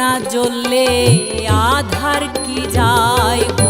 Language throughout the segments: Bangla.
না জ্বললে আধার কি যায়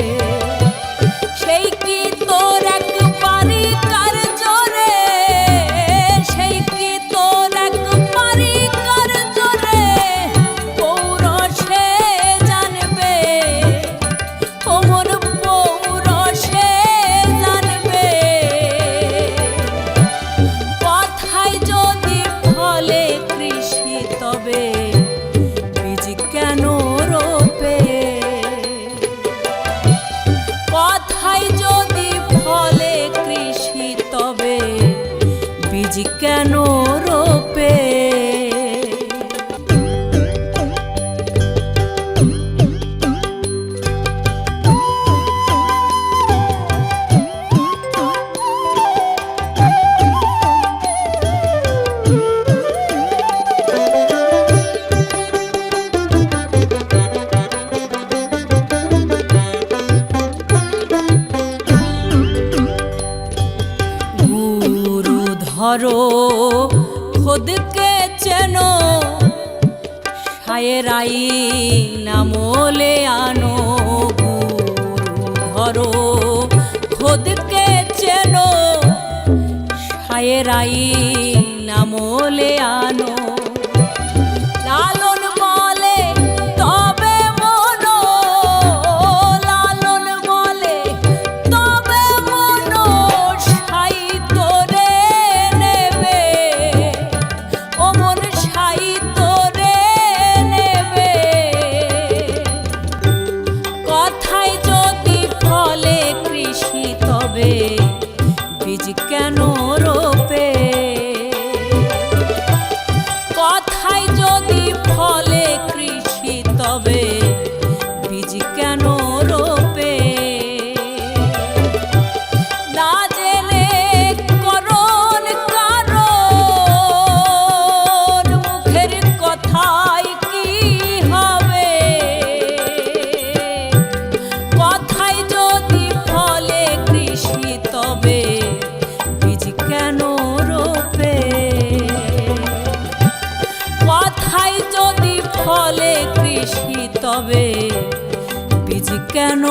chicano europeo. করো খোদকে চেনো সায়েরাই নামলে আনো ধরো খোদকে চেনো সায়েরাই নামলে আনো হবে। বীজ কেন